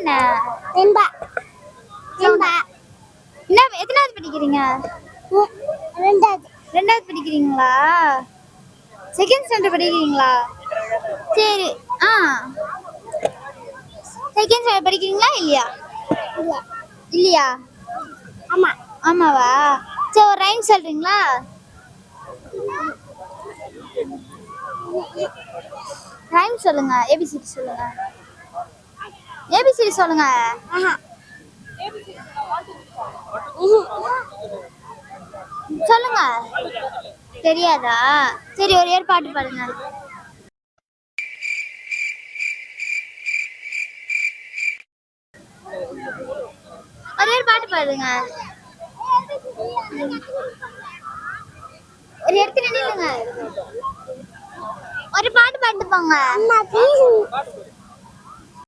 வெண்பா வெண்பா என்ன எத்தனாவது படிக்கிறீங்க? ரெண்டாவது. ரெண்டாவது படிக்கிறீங்களா? செகண்ட் ஸ்டாண்டர்ட் படிக்கிறீங்களா? சரி. ஆ. செகண்ட் ஸ்டாண்டர்ட் படிக்கிறீங்களா இல்லையா? இல்ல. இல்லையா? ஆமா. ஆமாவா? சரி ஒரு ரைம் சொல்றீங்களா? ரைம் சொல்லுங்க ஏபிசிடி சொல்லுங்க. ஏபிசிடி சொல்லுங்க. சொல்லுங்க. தெரியாதா? சரி ஒரு ஏர் பாட்டு பாடுங்க ஒரு பாட்டு பாடுங்க ஒரு இடத்துல நில்லுங்க. ஒரு பாட்டு பாட்டு போங்க.